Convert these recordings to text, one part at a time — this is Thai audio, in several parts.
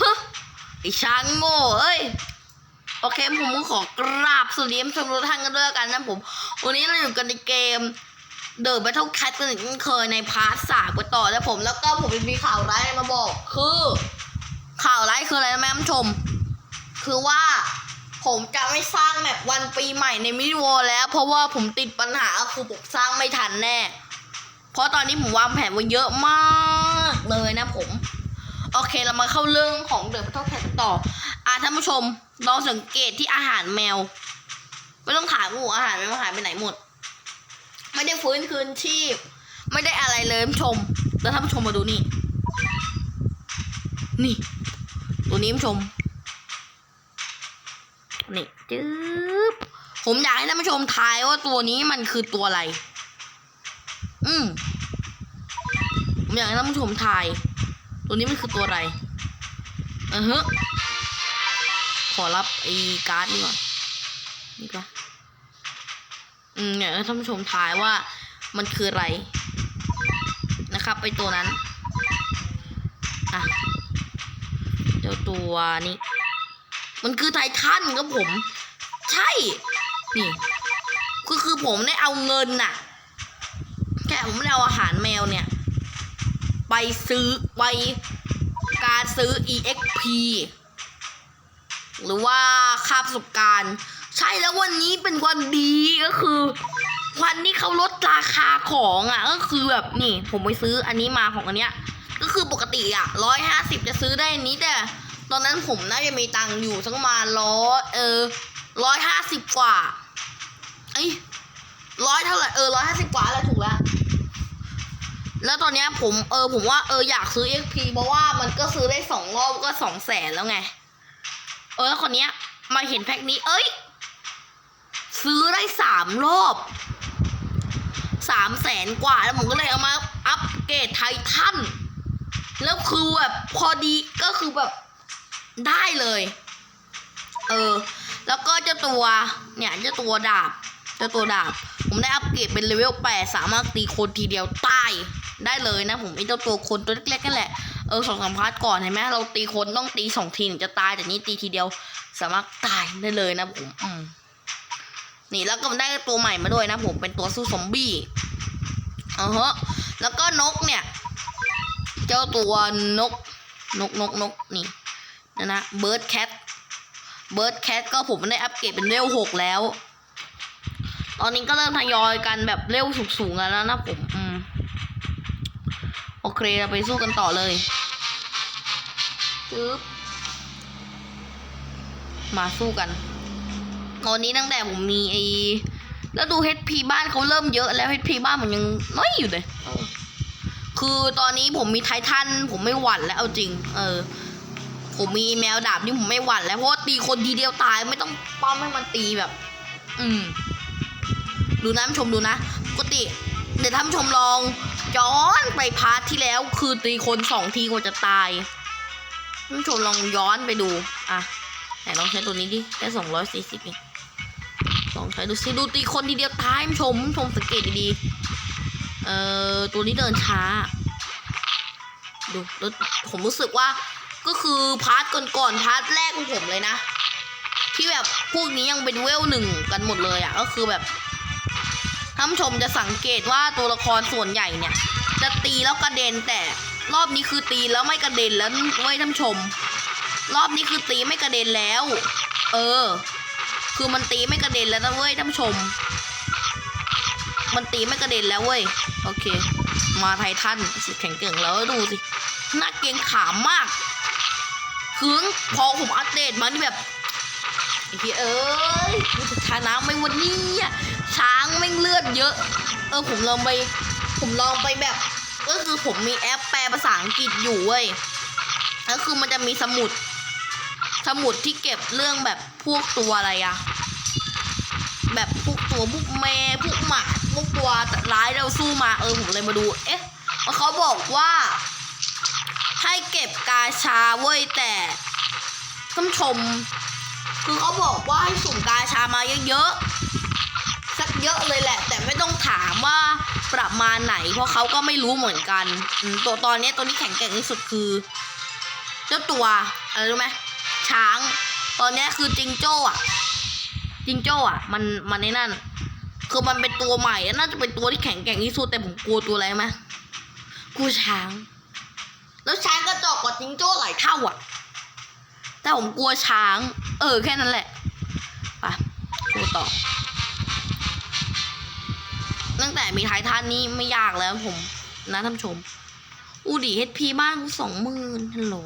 ฮะไอช้างโง่เอ้ย โอเคผมก็ขอกราบสวัสดีผู้ชมทุกท่านกันด้วยกันนะผม วันนี้เราอยู่กันในเกม The Battle Cat กันอีกเช่เคยในพาร์ทสามไปต่อแล้วผมแล้วก็ผมมีข่าวร้ายมาบอก คือ ข่าวร้ายคืออะไรนะแม่ผู้ชม คือว่าผมจะไม่สร้างแมปวันปีใหม่ในมินิโวแล้ว เพราะว่าผมติดปัญหาคือผมสร้างไม่ทันแน่ เพราะตอนนี้ผมวางแผนไว้เยอะมากเลยนะผม โอเคเรามาเข้าเรื่องของเด e ะ a ท t แ e ต่อ อะท่านผู้ชมลองสังเกตที่อาหารแมว ไม่ต้องถามหมูอาหารแมวหายไปไหนหมด ไม่ได้ฟื้นคืนชีพ ไม่ได้อะไรเลยท่านผู้ชม แล้วท่านผู้ชมมาดูนี่ นี่ ตัวนี้ท่านผู้ชม นี่จึ๊บผมอยากให้ท่านผู้ชมทายว่าตัวนี้มันคือตัวอะไร อืมผมอยากให้ท่านผู้ชมทาย ตัวนี้มันคือตัวอะไรอือฮะขอรับไอ้การ์ดนี่ก่อนนี่ปะอืมเนี่ยท่านผู้ชมทายว่ามันคืออะไร นะครับไปตัวนั้นอะเจ้าตัวนี้ มันคือไททันครับผม ใช่ นี่ก็คือผมได้เอาเงินน่ะแค่ผมได้เอาอาหารแมวเนี่ย ไปซื้อไปการซื้อ EXP หรือว่าค่าประสบการณ์ ใช่แล้ววันนี้เป็นวันดีก็คือ วันที่เขาลดราคาของอะก็คือแบบนี่ ผมไปซื้ออันนี้มาของอันเนี้ย ก็คือปกติอะร้อยห้าสิบจะซื้อได้อันนี้แต่ ตอนนั้นผมน่าจะมีตังค์อยู่สักมาร้อยเออร้อยห้าสิบกว่าไอ้ร้อยเท่าไหร่เออร้อยห้าสิบกว่าแล้วถูกแล้ว แล้วตอนเนี้ยผมเออผมว่าเอออยากซื้อ XP เพราะว่ามันก็ซื้อได้สองรอบก็สองแสนแล้วไง เออแล้วคนเนี้ยมาเห็นแพ็คนี้ เอ้ย ซื้อได้สามรอบสามแสนกว่าแล้วผมก็เลยเอามาอัปเกรดไททันแล้วคือแบบพอดีก็คือแบบได้เลย เออ แล้วก็เจ้าตัวเนี่ยเจ้าตัวดาบเจ้าตัวดาบ ผมได้อัปเกรดเป็นเลเวลแปดสามารถตีคนทีเดียวตาย ได้เลยนะผมไอ้เจ้าตัวคนตัวเล็กๆนั่นแหละเออสองสามพาร์ทก่อนเห็นไหมเราตีคนต้องตีสองทีถึงจะตายแต่นี้ตีทีเดียว สามารถตายได้เลยนะผมอืมนี่แล้วก็ได้ตัวใหม่มาด้วยนะผมเป็นตัวสู้ซอมบี้อ๋อฮะแล้วก็นกเนี่ย เจ้าตัวนกนกนกนกนี่นะนะเบิร์ดแคทเบิร์ดแคทก็ผมได้อัปเกรดเป็นเลเวลหกแล้ว ตอนนี้ก็เริ่มทยอยกันแบบเร็วสูงๆกันแล้วนะผม อืม โอเคเราไปสู้กันต่อเลยจึ๊บมาสู้กัน ตอนนี้ตั้งแต่ผมมีไอ้แล้วดู HP บ้านเขาเริ่มเยอะแล้ว HP บ้านผมยังน้อยอยู่เลย คือตอนนี้ผมมีไททันผมไม่หวั่นแล้วเอาจริง เออ ผมมีแมวดาบนี่ผมไม่หวั่นแล้วเพราะว่าตีคนทีเดียวตายไม่ต้องป้อมให้มันตีแบบ อืม ดูนะท่านชมดูนะ ปกติ เดี๋ยวท่านชมลอง ย้อนไปพาร์ทที่แล้วคือตีคนสองทีกว่าจะตายท่านผู้ชมลองย้อนไปดู อะ ไหนลองใช้ตัวนี้ดิได้สองร้อยสี่สิบเองลองใช้ดูสิดูตีคนทีเดียวตายท่านผู้ชมท่านผู้ชมสังเกตดีๆ เอ่อ ตัวนี้เดินช้า ดูแล้วผมรู้สึกว่าก็คือพาร์ทก่อนๆพาร์ทแรกของผมเลยนะ ที่แบบพวกนี้ยังเป็นเวลหนึ่งกันหมดเลยอะ่ะก็คือแบบ ท่านผู้ชมจะสังเกตว่าตัวละครส่วนใหญ่เนี่ย จะตีแล้วกระเด็นแต่รอบนี้คือตีแล้วไม่กระเด็นแล้วเว้ยท่านผู้ชม รอบนี้คือตีไม่กระเด็นแล้ว เออ คือมันตีไม่กระเด็นแล้วนะเว้ยท่านผู้ชม มันตีไม่กระเด็นแล้วเว้ยโอเค มาไททันสุดแข็งเก่งแล้วดูสิหน่าเกรงขามมากคือพอผมอัปเดตมานี่แบบไอ้เหี้ยเอ้ยกูจะชนะไม่วันนี้อะ ช้างแม่เลือดเยอะ เออผมลองไป ผมลองไปแบบ ก็คือผมมีแอปแปลภาษาอังกฤษอยู่เว้ยก็คือมันจะมีสมุด สมุดที่เก็บเรื่องแบบพวกตัวอะไรอะแบบพวกตัวพวกแม่พวกหมาพวกตัวร้ายเราสู้มาเออผมเลยมาดู เอ๊ะเขาบอกว่า ให้เก็บกาชาเว้ยแต่ท่านชม คือเขาบอกว่าให้สุ่มกาชามาเยอะๆ เยอะเลยแหละ แต่ไม่ต้องถามว่าประมาณไหน เพราะเขาก็ไม่รู้เหมือนกันตัวตอนนี้ตัวที่แข็งแกร่งที่สุดคือ เจ้าตัวอะไรรู้ไหมช้าง ตอนนี้คือจิงโจ้อะจิงโจ้อะมันมันในนั่น คือมันเป็นตัวใหม่น่าจะเป็นตัวที่แข็งแกร่งที่สุดแต่ผมกลัวตัวอะไรไหมกลัวช้าง แล้วช้างก็จอกกว่าจิงโจ้หลายเท่าอะแต่ผมกลัวช้าง เออแค่นั้นแหละไปดูต่อ ตั้งแต่มีไททันนี่ไม่ยากแล้วผม นะท่านชม อูดีเฮดพีบ้างสองหมื่นฮัลโหล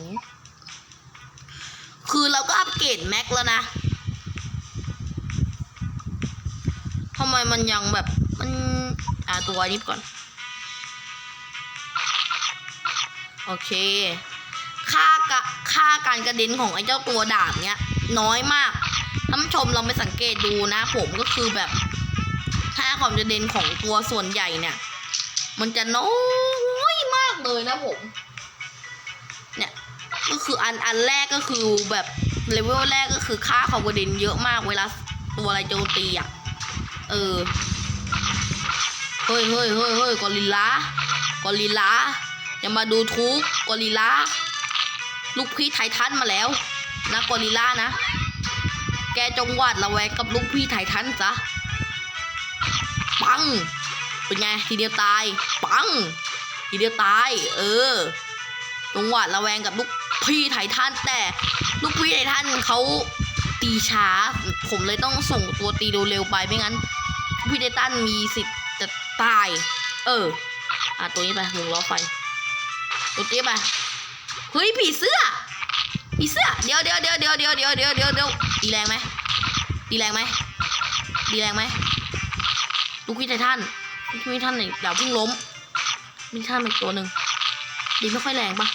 คือเราก็อัปเกรดแม็กแล้วนะทำไมมันยังแบบมัน อ่าตัวนี้ก่อน โอเค ค่ากะค่าการกระเด็นของไอ้เจ้าตัวดาบเนี้ย น้อยมากท่านชมลองไปสังเกตดูนะ ผมก็คือแบบ ค่าความกระเด็นของตัวส่วนใหญ่เนี่ย มันจะน้อยมากเลยนะผม เนี่ยก็คืออันอันแรกก็คือแบบเลเวลแรกก็คือค่าความกระเด็นเยอะมากเวลาตัวอะไรโจมตีอะ เออ เฮ้ยเฮ้ยเฮ้ยเฮ้ยกอริลลากอริลลาอย่ามาดูทุกกอริลลาลูกพี่ไททันมาแล้วนะกอริลลานะ แกจงหวาดระแวงกับลูกพี่ไททันซะ ปัง เป็นไงทีเดียวตาย ปัง ทีเดียวตาย เออจงหวาดระแวงกับลูกพี่ไททันแต่ลูกพี่ไททันเขาตีช้า ผมเลยต้องส่งตัวตีเร็วๆไปไม่งั้นพี่ไททันมีสิทธิ์จะตาย เออ อะตัวนี้ไปหนึ่งล้อไฟตัวนี้ไปเฮ้ยผีเสื้อผีเสื้อเดียวเดี๋ยวเดี๋ยวเดี๋ยวเดี๋ยวเดี๋ยวเดี๋ยวเดี๋ยวเดี๋ยวตีแรงไหมตีแรงไหมตีแรงไหม ลูกพี่ไททันลูกพี่ททันเนี่ยอย่าเพิ่งล้มมีททันอีกตัวหนึ่งดีไม่ค่อยแรงปะ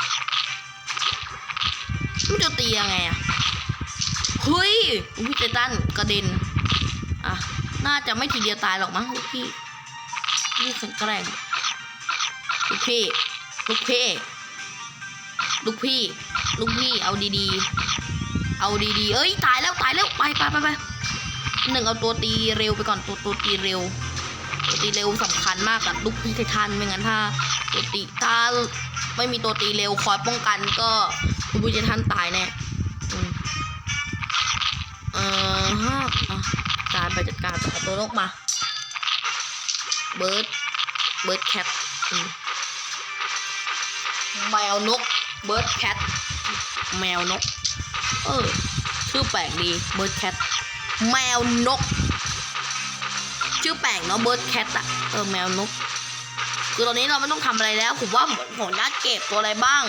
มันจะตียังไงอะเฮ้ยลูกพี่ไททันกระเด็นอะน่าจะไม่ทีเดียวตายหรอกมั้งลูกพี่นี่แข็งแกร่งลูกพี่ลูกพี่ลูกพี่ลูกพี่เอาดีๆ เอาดีๆ เอ้ยตายแล้วตายแล้วไปไปไปไปหนึ่งเอาตัวตีเร็วไปก่อนตัวตัวตีเร็ว ตัวตีเร็วสำคัญมากกับลูกพี่ไททันไม่งั้นถ้าตัวตีถ้าไม่มีตัวตีเร็วคอยป้องกันก็ลูกพี่ไททันตายแน่อืมเออฮะอะการไปจัดการกับตัวนกมา เบิร์ดเบิร์ดแคทแมวนกเบิร์ดแคทแมวนก เออชื่อแปลกดีเบิร์ดแคทแมวนก ชื่อแปลกเนาะเบิร์ดแคทอะเออแมวนก คือตอนนี้เราไม่ต้องทำอะไรแล้ว ผมว่าผมน่าเก็บตัวอะไรบ้าง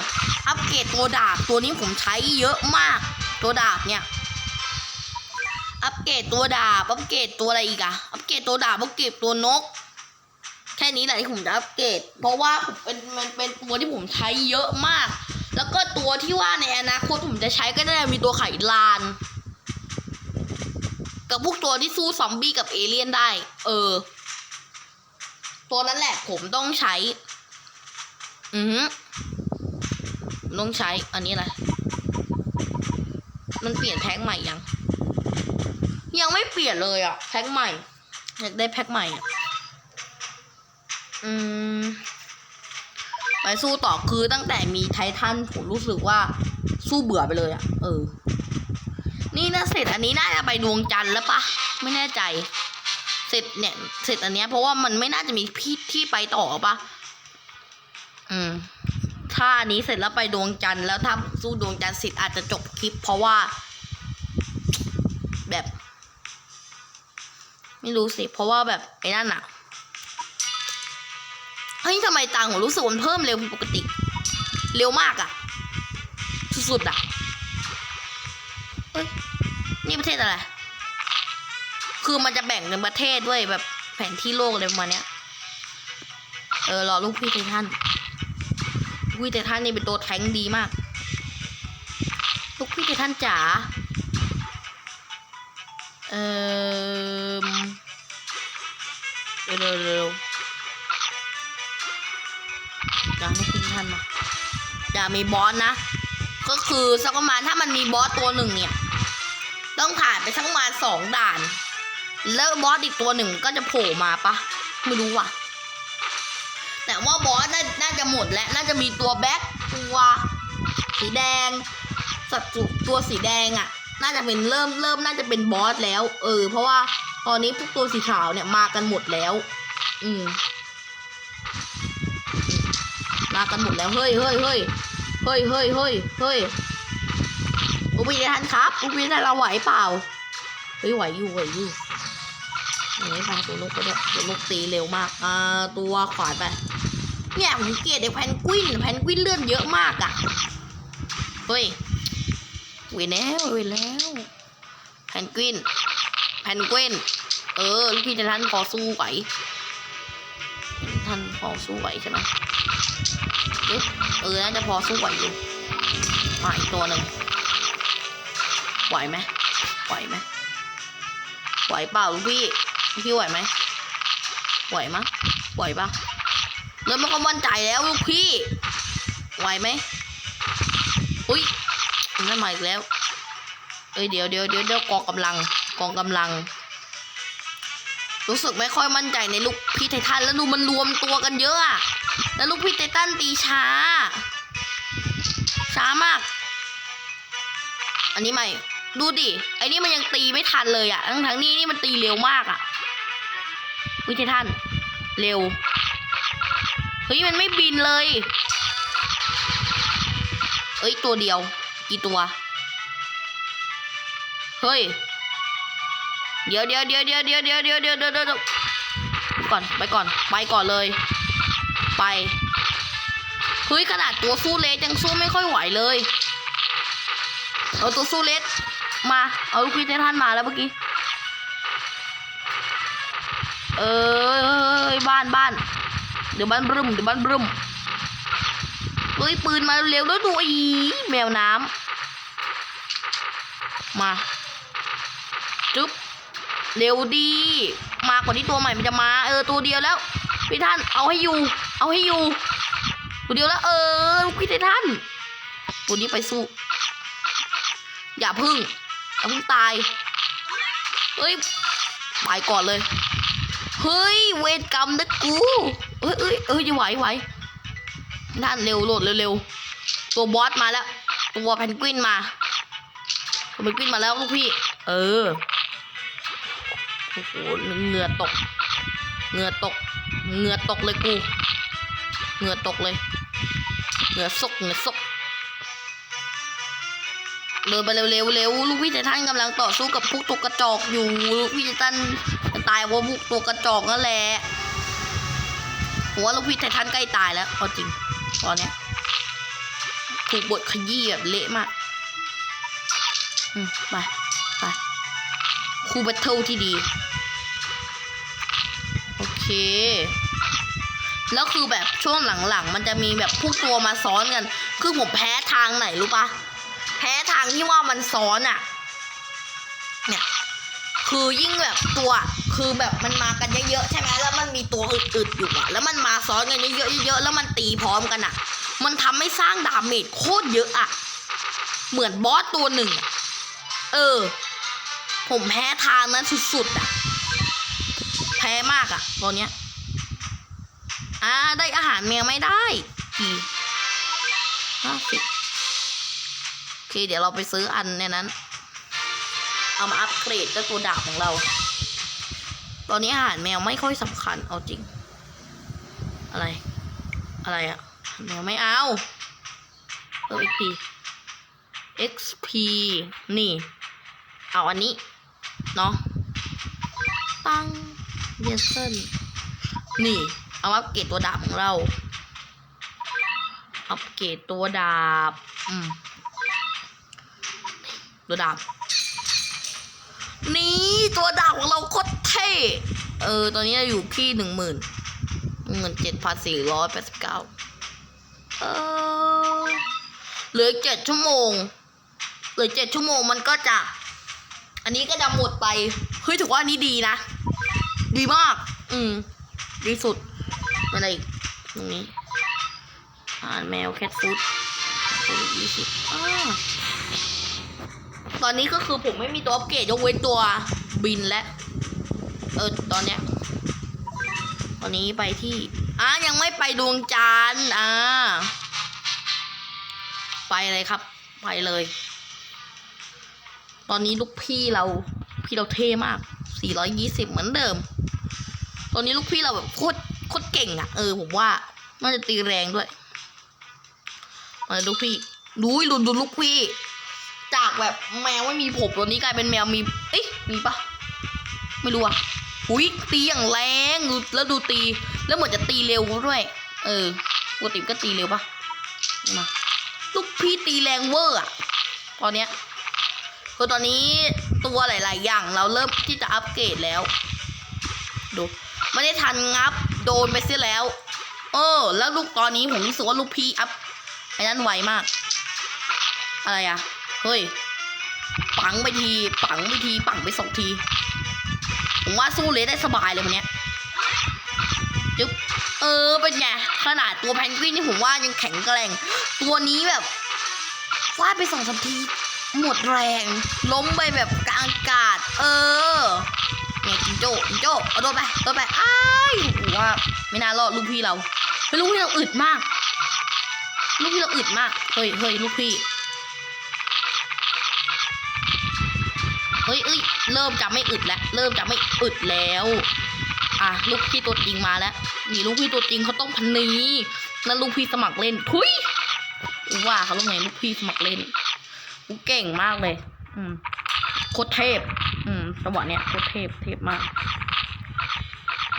อัปเกรดตัวดาบตัวนี้ผมใช้เยอะมาก ตัวดาบเนี่ย อัปเกรดตัวดาบ อัปเกรดตัวอะไรอีกอะอัปเกรดตัวดาบ อัปเกรดตัวนก แค่นี้แหละที่ผมจะอัปเกรด เพราะว่าผมเป็นมันเป็นตัวที่ผมใช้เยอะมาก แล้วก็ตัวที่ว่าในอนาคตผมจะใช้ก็ได้มีตัวไขลาน กับพวกตัวที่สู้ซอมบี้กับเอเลี่ยนได้ เออ ตัวนั้นแหละผมต้องใช้ อือฮึผมต้องใช้ อันนี้อะไร มันเปลี่ยนแพ็คใหม่ยัง ยังไม่เปลี่ยนเลยอะ แพ็คใหม่ อยากได้แพ็คใหม่อะ อืม ไปสู้ต่อคือตั้งแต่มีไททันผมรู้สึกว่าสู้เบื่อไปเลยอะ่ะ เออ นี่นะเสร็จอันนี้น่าจะไปดวงจันทร์แล้วปะไม่แน่ใจ เสร็จเนี่ย เสร็จอันเนี้ยเพราะว่ามันไม่น่าจะมีพี่ที่ไปต่อปะอืม ถ้าอันนี้เสร็จแล้วไปดวงจันทร์แล้วถ้าสู้ดวงจันทร์เสร็จอาจจะจบคลิป เพราะว่า แบบ ไม่รู้สิเพราะว่าแบบไอ้นั่นอะเฮ้ยทำไมตังค์ผมรู้สึกมันเพิ่มเร็วผิดปกติ เร็วมากอะสุดๆอะ นี่ประเทศอะไร คือมันจะแบ่งเป็นประเทศด้วยแบบแผนที่โลกอะไรประมาณเนี้ย เออรอลูกพี่ไททันลูกพี่ไททันนี่เป็นตัวแทงดีมาก ลูกพี่ไททันจ๋า เออเร็วเร็วอยาให้พี่ท่านมาอย่ามีบอสนะ ก็คือสักประมาณถ้ามันมีบอสตัวหนึ่งเนี่ย ต้องผ่านไปสักประมาณสองด่าน แล้วบอสอีกตัวหนึ่งก็จะโผล่มาปะไม่รู้ว่ะ แต่ว่าบอสน่าน่าจะหมดแล้วน่าจะมีตัวแบ็คตัวสีแดงศัตรูตัวสีแดงอะ่ะ น่าจะเป็นเริ่มเริ่มน่าจะเป็นบอสแล้ว เออ เพราะว่าตอนนี้พวกตัวสีขาวเนี่ยมากันหมดแล้ว อืม มากันหมดแล้ว เฮ้ยเฮ้ยเฮ้ยเฮ้ยเฮ้ยเฮ้ยเฮ้ย อุปิทันครับอุปิทันเราไหวเปล่าเฮ้ยไหวอยู่ไหวอยู่อย่างนี้ไปตัวลูกก็ได้ตัวลูกตีเร็วมากอ่าตัวขวานไปเนี่ยผมเกลียดไอ้แพนกวินแพนกวินเลื่อดเยอะมากอะเฮ้ยเวยแล้วเวยแล้วแพนกวินแพนกวินเออลูกพี่ท่านพอสู้ไหวท่านพอสู้ไหวใช่ไหมเอ๊ะเออน่าจะพอสู้ไหวอยู่มาอีกตัวหนึ่ง ไหวไหมไหวไหมไหวเปล่าลูกพี่ลูกพี่ไหวไหมไหวมั้ยไหวปะเริ่มม่ค่อยมั่นใจแล้วลูกพี่ ไหวไหมอุ้ยนั่นมาอีกแล้ว เอ้ยเดี๋ยวเดี๋ยวเดี๋ยวเดี๋ยวกองกำลังกองกำลัง รู้สึกไม่ค่อยมั่นใจในลูกพี่ไททันแล้วดูมันรวมตัวกันเยอะอะแล้วลูกพี่ไททันตีช้า ช้ามาก อันนี้ใหม่ ดูดิ ไอ้นี่มันยังตีไม่ทันเลยอะทั้งทั้งนี้นี่มันตีเร็วมากอะวิไททันเร็ว เฮ้ย มันไม่บินเลย เอ้ย ตัวเดียว กี่ตัว เฮ้ย เดี๋ยวเดี๋ยวเดี๋ยวเดี๋ยวเดี๋ยวเดี๋ยวเดี๋ยวเดี๋ยวเดี๋ยวเดี๋ยวก่อน ไปก่อน ไปก่อนเลย ไป เฮ้ย ขนาดตัวสู้เลสยังสู้ไม่ค่อยไหวเลย เอาตัวสู้เลส มาเอาลูกพีเทท่านมาแล้วเมื่อกี้ เอ้ยบ้านบ้าน เดี๋ยวบ้านบรึมเดี๋ยวบ้านบรึมเฮ้ยปืนมาเร็วแล้วดูอีแมวน้ำมาจุ๊บเร็วดี มากว่าที่ตัวใหม่มันจะมา เออตัวเดียวแล้วพี่ท่านเอาให้อยู่ เอาให้อยู่ ตัวเดียวแล้วเออพี่ท่านตัวนี้ไปสู้ อย่าพึ่ง เอาพึ่งตาย เฮ้ยไปก่อนเลย เฮ้ย เวรกรรมนะกูเอ้ยเอ้ยเอ้ยจะไหวไหวด้านเร็วโหลดเร็วๆ ตัวบอสมาแล้ว ตัวแพนกวินมาตัวแพนกวินมาแล้วลูกพี่ เออ โอ้โหเหงื่อตก เหงื่อตก เหงื่อตกเลยกู เหงื่อตกเลย เหงื่อซกเหงื่อซก เดินไปเร็วๆเร็วลูกพี่ไททันกำลังต่อสู้กับพวกตัวกระจอกอยู่ลูกพี่ไททันจะตายเพราะพวกตัวกระจอกนั่นแหละผมว่าลูกพี่ไททันใกล้ตายแล้วเอาจริงตอนเนี้ยถูกบทขยี้แบบเละมากอืมไปไปครูแบทเทิลที่ดี โอเค แล้วคือแบบช่วงหลังๆ มันจะมีแบบพวกตัวมาซ้อนกัน คือผมแพ้ทางไหนรู้ปะางที่ว่ามันซ้อนอะเนี่ย คือยิ่งแบบตัวคือแบบมันมากันเยอะๆใช่ไหมแล้วมันมีตัวอึดๆอยู่อะแล้วมันมาซ้อนกันเยอะๆเยอะๆแล้วมันตีพร้อมกันอะมันทำให้สร้างดาเมจโคตรเยอะอะเหมือนบอสตัวหนึ่งเออ ผมแพ้ทางนั้นสุดๆอะแพ้มากอะตอนเนี้ยอ่าได้อาหารแมวไม่ได้กี่ห้าสิบ เคเดี๋ยวเราไปซื้ออันในนั้น เอามาอัปเกรดเจ้าตัวดาบของเรา ตอนนี้อาหารแมวไม่ค่อยสำคัญเอาจริง อะไร อะไรอะแมวไม่เอาเออ XP XP นี่ เอาอันนี้ เนาะตั้งเยสเซนนี่ เอาอัปเกรดตัวดาบของเรา อัปเกรดตัวดาบ อืม ตัวดาบ นี่ตัวดาบของเราโคตรเท่ เออ ตอนนี้เราอยู่ที่หนึ่งหมื่นหมื่นเจ็ดพันสี่ร้อยแปดสิบเก้าเออเหลือเจ็ดชั่วโมง เหลือเจ็ดชั่วโมงมันก็จะ อันนี้ก็จะหมดไป เฮ้ยถือว่าอันนี้ดีนะ ดีมาก อืม ดีสุดอะไรอีกตรงนี้อาหารแมวแคทฟู้ดยี่สิบอ่า ตอนนี้ก็คือผมไม่มีตัวอัปเกรดยกเว้นตัวบินและเออตอนเนี้ยตอนนี้ไปที่อะยังไม่ไปดวงจันทร์อ่าไปเลยครับ ไปเลย ตอนนี้ลูกพี่เรา พี่เราเท่มาก 420 เหมือนเดิม ตอนนี้ลูกพี่เราแบบโคตรโคตรเก่งอะ่ะ เออผมว่าน่าจะตีแรงด้วยมาลูกพี่ดูดูดูลูกพี่ จากแบบแมวไม่มีผมตัวนี้กลายเป็นแมวมีเอ๊ะมีปะไม่รู้อะหุยตีอย่างแรงดูแล้วดูตี แล้วเหมือนจะตีเร็วด้วย เออปกติก็ตีเร็วปะมาลูกพี่ตีแรงเวอร์อะตอนเนี้ยคือตอนนี้ตัวหลาย ๆ อย่างเราเริ่มที่จะอัปเกรดแล้ว ดูไม่ได้ทันงับโดนไปเสียแล้ว เออ แล้วลูกตอนนี้ผมรู้สึกว่าลูกพี่อัพไอ้นั่นไวมาก อะไรอะ เฮ้ย ปังไปที ปังไปที ปังไปสองที ผมว่าสู้เลได้สบายเลยวันเนี้ยจึ๊บ เออ เป็นไง ขนาดตัวแพนกวินนี่ผมว่ายังแข็งแกร่ง ตัวนี้แบบฟาดไปสองสามที หมดแรง ล้มไปแบบกลางอากาศ เออเนี่ยจิงโจ้จิงโจ้เอาโดนไปโดนไป อ้ายว่าไม่น่ารอดลูกพี่เราเป็นลูกพี่เราอึดมาก ลูกพี่เราอึดมาก เฮ้ยเฮ้ยลูกพี่ ฮ้ยเอ้ยเริ่มจะไม่อึดแล้ว เริ่มจะไม่อึดแล้ว อะลูกพี่ตัวจริงมาแล้วนี่ลูกพี่ตัวจริงเขาต้องพันนี้นั่นลูกพี่สมัครเล่น ทุยว่าเขาต้องไงลูกพี่สมัครเล่นกูเก่งมากเลย อืมโคตรเทพ อืมจังหวะเนี้ยโคตรเทพเทพมาก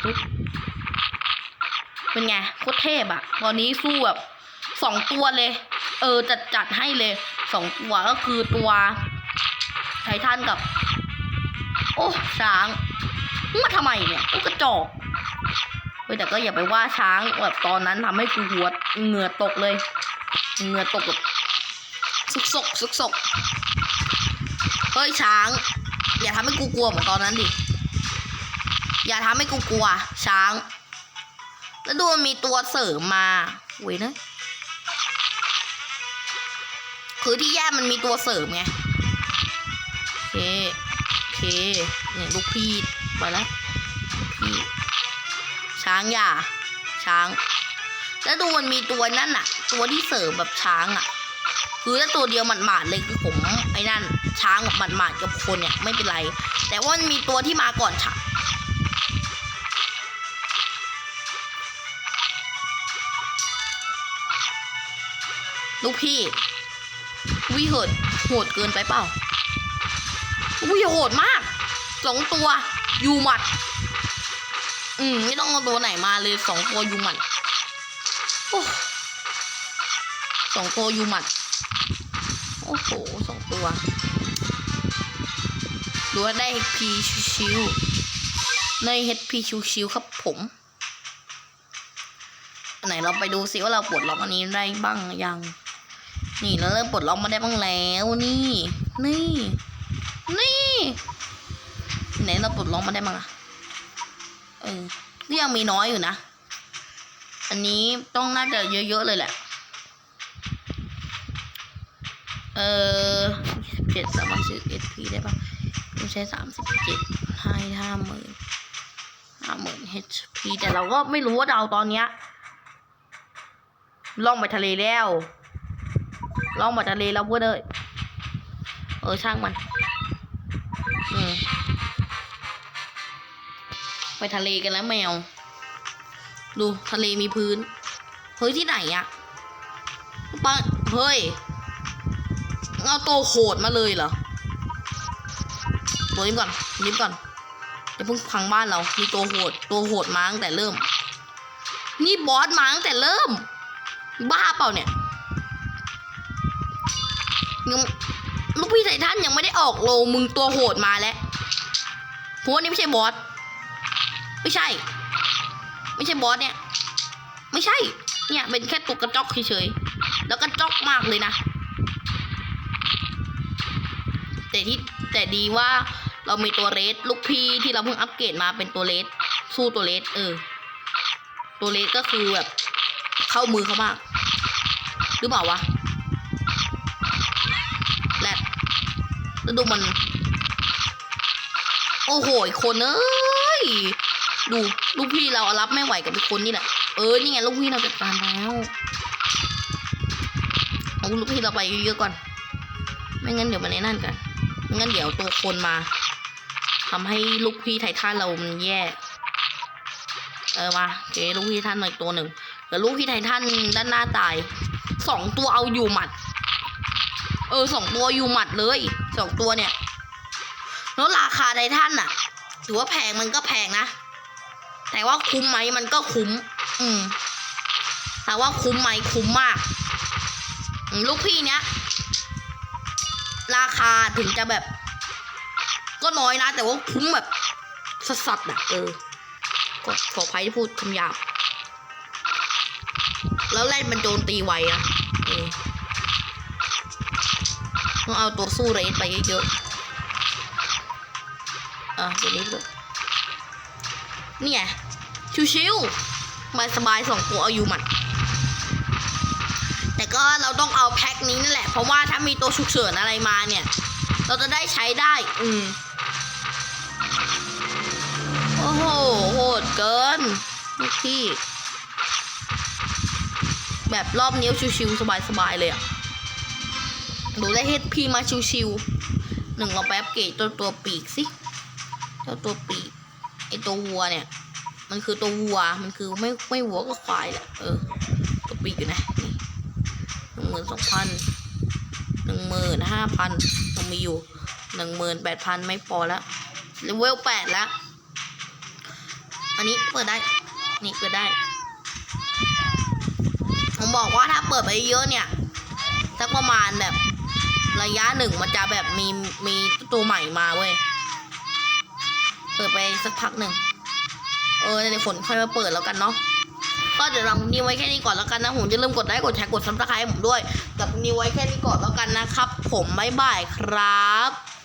ปึ๊บเป็นไงโคตรเทพอะตอนนี้สู้แบบสองตัวเลย เออจัดจัดให้เลยสองตัวก็คือตัว ไททันกับ โอ้ช้างมาทำไมเนี่ยกูกระจอกเฮ้ยแต่ก็อย่าไปว่าช้างแบบตอนนั้นทำให้กูหัวเหงื่อตกเลย เหงื่อตกแบบสุกสกสุกสกเฮ้ยช้าง อย่าทำให้กูกลัวเหมือนตอนนั้นดิ อย่าทำให้กูกลัว ช้าง แล้วดูมันมีตัวเสริมมาเว้ยนะคือที่แย่มันมีตัวเสริมไง เคโอเคเนี่ยลูกพี่ไปแล้วพี่ช้างอย่าช้าง แล้วดูมันมีตัวนั่นน่ะตัวที่เสริมแบบช้างอะคือถ้าตัวเดียวหมาดๆเลยคือผมไอ้นั่น ช้างกับหมาดๆกับคนเนี่ยไม่เป็นไร แต่ว่ามันมีตัวที่มาก่อนฉะลูกพี่วิเหิดโหดเกินไปเปล่า อุ้ยโหดมาก สองตัวยูมัด อืม ไม่ต้องเอาตัวไหนมาเลยสองตัวยูมัดโอ้สองตัวยูมัด โอ้โหสองตัวดูว่าได้ HP ชิวๆใน HP ชิวๆครับผม ไหนเราไปดูซิว่าเราปลดล็อกอันนี้ได้บ้างยัง นี่เราเริ่มปลดล็อกมาได้บ้างแล้วนี่ นี่ นี่ ไหนเราปลดล็อกมาได้มั้งอะเออนี่ยังมีน้อยอยู่นะ อันนี้ต้องน่าจะเยอะๆเลยแหละ เออเจ็ดสามารถซื้อเอสพีได้ปะต้องใช้สามสิบเจ็ดให้ห้าหมื่นห้าหมื่นเอชพีแต่เราก็ไม่รู้ว่าเราตอนเนี้ยล่องไปทะเลแล้วล่องไปทะเลแล้วเพื่อนเอ้ยเออช่างมัน ไปทะเลกันแล้วแมว ดูทะเลมีพื้น เฮ้ยที่ไหนอะปังเฮ้ยเอาโตวโหดมาเลยเหรอตัวนี้ก่อนนี้ก่อนจะเพิ่งพังบ้านเรา มีตัวโหด ตัวโหดมาตั้งแต่เริ่ม นี่บอสมาตั้งแต่เริ่ม บ้าเปล่าเนี่ยยังลูกพี่ไททันยังไม่ได้ออกโลมึงตัวโหดมาแล้วเพราะว่านี่ไม่ใช่บอส ไม่ใช่ ไม่ใช่บอสเนี่ย ไม่ใช่ เนี่ยเป็นแค่ตัวกระจอกเฉยๆแล้วกระจอกมากเลยนะ แต่ที่แต่ดีว่าเรามีตัวเรสลูกพี่ที่เราเพิ่งอัปเกรดมาเป็นตัวเรสสู้ตัวเรสเออ ตัวเรสก็คือแบบ เข้ามือเขามาก หรือเปล่าวะแรดแล้วดูมัน โอ้โหคนเอ้ย ดูลูกพี่เรารับไม่ไหวกับอีกคนนี่แหละ เออ นี่ไงลูกพี่เราจัดการแล้วโอ้ลูกพี่เราไปเยอะๆก่อน ไม่งั้นเดี๋ยวมันในนั่นกันไม่งั้นเดี๋ยวตัวคนมาทำให้ลูกพี่ไททันเรามันแย่ เออมาเคลูกพี่ททันมาอีกตัวหนึ่งแต่ลูกพี่ไททันด้านหน้าตายสองตัวเอาอยู่หมัด เออสองตัวอยู่หมัดเลยสองตัวเนี่ยแล้วราคาไททันอะถือว่าแพงมันก็แพงนะ แต่ว่าคุ้มไหมมันก็คุ้ม อืม แต่ว่าคุ้มไหมคุ้มมาก ลูกพี่เนี้ย ราคาถึงจะแบบ ก็น้อยนะ แต่ว่าคุ้มแบบสัสๆอะเออก็ขออภัยที่พูดคำหยาบ แล้วเล่นมันโจมตีไวนะเออต้องเอาตัวสู้เรสไปเยอะๆ อะเดี๋ยวนี้เลยเนี่ย ชิวๆมาสบายๆสองตัวเอาอยู่หมัดแต่ก็เราต้องเอาแพ็คนี้นั่นแหละ เพราะว่าถ้ามีตัวฉุกเฉินอะไรมาเนี่ย เราจะได้ใช้ได้ อืม โอ้โห โหดเกินลูกพี่ แบบรอบนิ้วชิวๆสบายๆเลยอะดูได้เฮดพีมาชิวๆหนึ่งเราไปอัปเกรดตัวตัวปีกสิเจ้าตัวปีก ไอตัววัวเนี่ย มันคือตัววัว มันคือไม่ไม่วัวก็ควายแหละเออตัวปีกอยู่นะนี่หนึ่งหมื่นสองพันหนึ่งหมื่นห้าพันยังมีอยู่หนึ่งหมื่นแปดพันไม่พอแล้วเลเวลแปดแล้ว อันนี้เปิดได้ นี่เปิดได้ ผมบอกว่าถ้าเปิดไปเยอะเนี่ยสักประมาณแบบระยะหนึ่งมันจะแบบมีมีตัวใหม่มาเว้ย เปิดไปสักพักหนึ่ง เออในฝนค่อยมาเปิดแล้วกันเนาะก็เดี๋ยวเรานี้ไว้แค่นี้ก่อนแล้วกันนะผมจะเริ่าลืมกดไลค์กดแชร์กดซับสไครต์ให้ผมด้วยกับนี้ไว้แค่นี้ก่อนแล้วกันนะครับ ผมบ๊ายบายครับ